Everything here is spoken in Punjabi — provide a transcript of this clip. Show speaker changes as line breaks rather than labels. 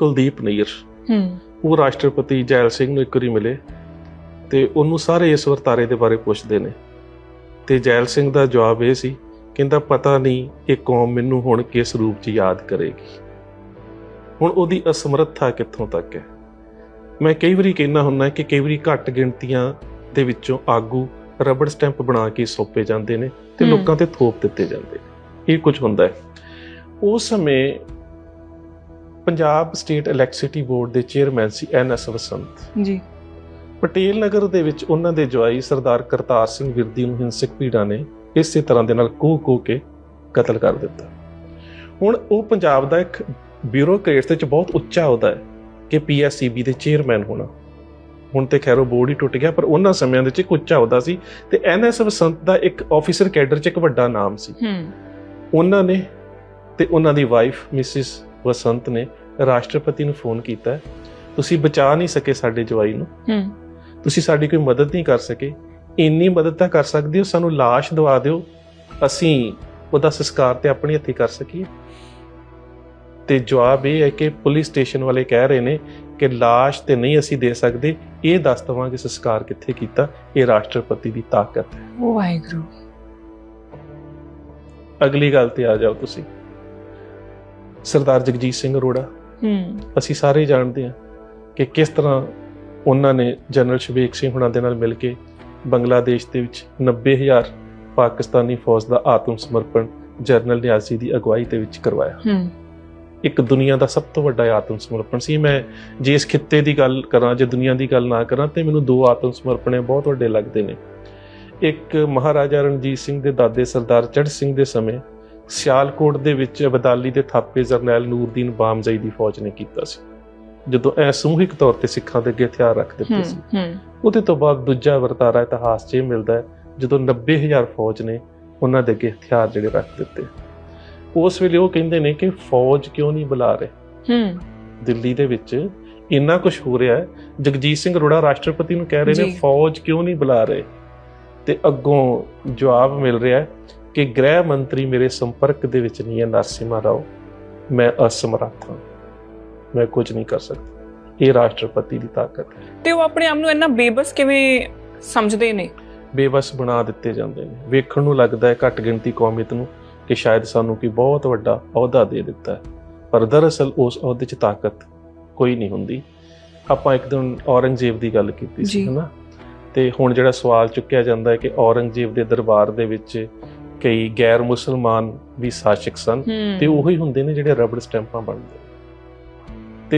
ਕੁਲਦੀਪ ਨਈਰ
ਹੂੰ।
ਉਹ ਰਾਸ਼ਟਰਪਤੀ ਜੈਲ ਸਿੰਘ ਨੂੰ ਇੱਕ ਵਾਰੀ ਮਿਲੇ ਤੇ ਉਹਨੂੰ ਸਾਰੇ ਇਸ ਵਰਤਾਰੇ ਦੇ ਬਾਰੇ ਪੁੱਛਦੇ ਨੇ। ਤੇ ਜੈਲ ਸਿੰਘ ਦਾ ਜਵਾਬ ਇਹ ਸੀ ਕਹਿੰਦਾ ਪਤਾ ਨਹੀਂ ਇਹ ਕੌਮ ਮੈਨੂੰ ਹੁਣ ਕਿਸ ਰੂਪ 'ਚ ਯਾਦ ਕਰੇਗੀ। ਹੁਣ ਉਹਦੀ ਅਸਮਰੱਥਾ ਕਿੱਥੋਂ ਤੱਕ ਹੈ? ਮੈਂ ਕਈ ਵਾਰੀ ਕਹਿਣਾ ਹੁੰਦਾ ਕਿ ਕਈ ਵਾਰੀ ਘੱਟ ਗਿਣਤੀਆਂ ਦੇ ਵਿੱਚੋਂ ਆਗੂ ਰਬੜ ਸਟੈਂਪ ਬਣਾ ਕੇ ਸੌਂਪੇ ਜਾਂਦੇ ਨੇ ਤੇ। ਲੋਕਾਂ ਤੇ ਥੋਪ ਦਿੱਤੇ ਜਾਂਦੇ ਨੇ। ਇਹ ਕੁਝ ਹੁੰਦਾ ਹੈ। ਉਸ ਸਮੇਂ ਪੰਜਾਬ ਸਟੇਟ ਇਲੈਕਟ੍ਰਿਸਿਟੀ ਬੋਰਡ ਦੇ ਚੇਅਰਮੈਨ ਸੀ ਐਨ ਐਸ ਵਸੰਤ
ਜੀ।
ਪਟੇਲ ਨਗਰ ਦੇ ਵਿੱਚ ਉਹਨਾਂ ਦੇ ਜਵਾਈ ਸਰਦਾਰ ਕਰਤਾਰ ਸਿੰਘ ਵਿਰਦੀ ਨੂੰ ਹਿੰਸਕ ਭੀੜਾਂ ਨੇ ਇਸੇ ਤਰ੍ਹਾਂ ਦੇ ਨਾਲ ਕੋਹ ਕੋਹ ਕੇ ਕਤਲ ਕਰ ਦਿੱਤਾ। ਹੁਣ ਉਹ ਪੰਜਾਬ ਦਾ ਇੱਕ ਬਿਊਰੋਕਰੇਟਸ ਦੇ ਵਿੱਚ ਬਹੁਤ ਉੱਚਾ ਅਹੁਦਾ ਹੈ ਕਿ ਪੀਐਸਸੀਬੀ ਦੇ ਚੇਅਰਮੈਨ ਹੋਣਾ। ਹੁਣ ਤੇ ਖੈਰੋ ਬੋਰਡ ਹੀ ਟੁੱਟ ਗਿਆ ਪਰ ਉਹਨਾਂ ਸਮਿਆਂ ਦੇ ਵਿੱਚ ਇੱਕ ਉੱਚਾ ਅਹੁਦਾ ਸੀ ਤੇ ਐਨਐਸ ਵਸੰਤ ਦਾ ਇੱਕ ਆਫੀਸਰ ਕੈਡਰ 'ਚ ਇੱਕ ਵੱਡਾ ਨਾਮ ਸੀ।
ਹੂੰ।
ਉਹਨਾਂ ਨੇ ਤੇ ਉਹਨਾਂ ਦੀ ਵਾਈਫ ਮਿਸਿਸ ਵਸੰਤ ਨੇ ਰਾਸ਼ਟਰਪਤੀ ਨੂੰ ਫੋਨ ਕੀਤਾ ਤੁਸੀਂ ਬਚਾ ਨਹੀਂ ਸਕੇ ਸਾਡੇ ਜਵਾਈ ਨੂੰ।
ਹੂੰ।
ਤੁਸੀਂ ਸਾਡੀ ਕੋਈ ਮਦਦ ਨਹੀਂ ਕਰ ਸਕੇ। ਇੰਨੀ ਮਦਦ ਤਾਂ ਕਰ ਸਕਦੇ ਹੋ ਸਾਨੂੰ ਲਾਸ਼ ਦਵਾ ਦਿਓ। ਅਸੀਂ ਉਹਦਾ ਸੰਸਕਾਰ ਤੇ ਆਪਣੀ ਹੱਥੀ ਕਰ ਸਕੀਏ। ਤੇ ਜਵਾਬ ਇਹ ਹੈ ਕਿ ਪੁਲਿਸ ਸਟੇਸ਼ਨ ਵਾਲੇ ਕਹਿ ਰਹੇ ਨੇ ਕਿ ਲਾਸ਼ ਤੇ ਨਹੀਂ ਅਸੀਂ ਦੇ ਸਕਦੇ। ਇਹ ਦੱਸ ਦਵਾਂਗੇ ਸੰਸਕਾਰ ਕਿੱਥੇ ਕੀਤਾ। ਇਹ ਰਾਸ਼ਟਰਪਤੀ ਦੀ ਤਾਕਤ ਹੈ।
ਵਾਹਿਗੁਰੂ।
ਅਗਲੀ ਗੱਲ ਤੇ ਆ ਜਾਓ ਤੁਸੀਂ। ਸਰਦਾਰ ਜਗਜੀਤ ਸਿੰਘ ਅਰੋੜਾ।
ਹੂੰ।
ਅਸੀਂ ਸਾਰੇ ਜਾਣਦੇ ਹਾਂ ਕਿ ਕਿਸ ਤਰ੍ਹਾਂ ਉਹਨਾਂ ਨੇ ਜਨਰਲ ਸ਼ਵੇਕ ਸਿੰਘ ਹੁਣਾਂ ਦੇ ਨਾਲ ਮਿਲ ਕੇ ਬੰਗਲਾਦੇਸ਼ ਦੇ ਵਿੱਚ 90000 ਪਾਕਿਸਤਾਨੀ ਫੌਜ ਦਾ ਆਤਮ ਸਮਰਪਣ ਜਨਰਲ ਨਿਆਜ਼ੀ ਦੀ ਅਗਵਾਈ ਦੇ ਵਿੱਚ ਕਰਵਾਇਆ।
ਹੂੰ।
ਇੱਕ ਦੁਨੀਆ ਦਾ ਸਭ ਤੋਂ ਵੱਡਾ ਆਤਮ ਸਮਰਪਣ ਸੀ। ਮੈਂ ਜੇ ਇਸ ਖਿੱਤੇ ਦੀ ਗੱਲ ਕਰਾਂ ਜੇ ਦੁਨੀਆ ਦੀ ਗੱਲ ਨਾ ਕਰਾਂ ਤੇ ਮੈਨੂੰ ਦੋ ਆਤਮ ਸਮਰਪਣੇ ਬਹੁਤ ਵੱਡੇ ਲੱਗਦੇ ਨੇ। ਇੱਕ ਮਹਾਰਾਜਾ ਰਣਜੀਤ ਸਿੰਘ ਦੇ ਦਾਦੇ ਸਰਦਾਰ ਚੜ੍ਹ ਸਿੰਘ ਦੇ ਸਮੇਂ ਸਿਆਲਕੋਟ ਦੇ ਵਿੱਚ ਅਬਦਾਲੀ ਦੇ ਥਾਪੇ ਜਰਨੈਲ ਨੂਰਦੀਨ ਬਾਮਜ਼ਈ ਦੀ ਫੌਜ ਨੇ ਕੀਤਾ ਸੀ। ਜਦੋਂ ਐ ਸਮੂਹਿਕ ਤੌਰ ਤੇ ਸਿੱਖਾਂ ਦੇ ਅੱਗੇ ਹਥਿਆਰ ਰੱਖ ਦਿੱਤੇ ਸੀ। ਉਹਦੇ ਤੋਂ ਬਾਅਦ ਦੂਜਾ ਵਰਤਾਰਾ ਇਤਿਹਾਸ 'ਚ ਇਹ ਮਿਲਦਾ ਹੈ ਜਦੋਂ 90000 ਫੌਜ ਨੇ ਉਹਨਾਂ ਦੇ ਅੱਗੇ ਹਥਿਆਰ ਜਿਹੜੇ ਰੱਖ ਦਿੱਤੇ। ਉਸ ਵੇਲੇ ਉਹ ਕਹਿੰਦੇ ਨੇ ਕਿ ਫੌਜ ਕਿਉਂ ਨਹੀਂ ਬੁਲਾ ਰਹੇ?
ਹੂੰ।
ਦਿੱਲੀ ਦੇ ਵਿੱਚ ਇੰਨਾ ਕੁਝ ਹੋ ਰਿਹਾ ਹੈ ਜਗਜੀਤ ਸਿੰਘ ਅਰੋੜਾ ਰਾਸ਼ਟਰਪਤੀ ਨੂੰ ਕਹਿ ਰਹੇ ਨੇ। ਫੌਜ ਕਿਉਂ ਨਹੀਂ ਬੁਲਾ ਰਹੇ? ਤੇ ਅੱਗੋਂ ਜਵਾਬ ਮਿਲ ਰਿਹਾ ਹੈ ਕਿ ਗ੍ਰਹਿ ਮੰਤਰੀ ਮੇਰੇ ਸੰਪਰਕ ਦੇ ਵਿੱਚ ਨਹੀਂ ਹੈ ਨਰਸਿਮਹਾ ਰਾਓ। ਮੈਂ ਅਸਮਰੱਥ ਹਾਂ। ਮੈਂ ਕੁਝ ਨਹੀਂ ਕਰ ਸਕਦਾ। ਇਹ ਰਾਸ਼ਟਰਪਤੀ ਦੀ ਤਾਕਤ ਹੈ।
ਤੇ ਉਹ ਆਪਣੇ ਆਪ ਨੂੰ ਇੰਨਾ ਬੇਬਸ ਕਿਵੇਂ ਸਮਝਦੇ ਨੇ?
ਬੇਬਸ ਬਣਾ ਦਿੱਤੇ ਜਾਂਦੇ ਨੇ। ਵੇਖਣ ਨੂੰ ਲੱਗਦਾ ਹੈ ਘੱਟ ਗਿਣਤੀ ਕੌਮੀਅਤ ਨੂੰ ਕਿ ਸ਼ਾਇਦ ਸਾਨੂੰ ਕੋਈ ਬਹੁਤ ਵੱਡਾ ਅਹੁਦਾ ਦੇ ਦਿੱਤਾ ਹੈ। ਪਰ ਦਰਅਸਲ ਉਸ ਅਹੁਦੇ 'ਚ ਤਾਕਤ ਕੋਈ ਨਹੀਂ ਹੁੰਦੀ। ਆਪਾਂ ਇੱਕ ਦਿਨ ਔਰੰਗਜ਼ੇਬ ਦੀ ਗੱਲ ਕੀਤੀ ਸੀ। ਹਨਾ? ਤੇ ਹੁਣ ਜਿਹੜਾ ਸਵਾਲ ਚੁੱਕਿਆ ਜਾਂਦਾ ਹੈ ਕਿ ਔਰੰਗਜ਼ੇਬ ਦੇ ਦਰਬਾਰ ਦੇ ਵਿੱਚ ਕਈ ਗੈਰ ਮੁਸਲਮਾਨ ਵੀ ਸ਼ਾਸਕ ਸਨ ਤੇ ਉਹੀ ਹੁੰਦੇ ਨੇ ਜਿਹੜੇ ਰਬੜ ਸਟੈਂਪਾਂ ਬਣਦੇ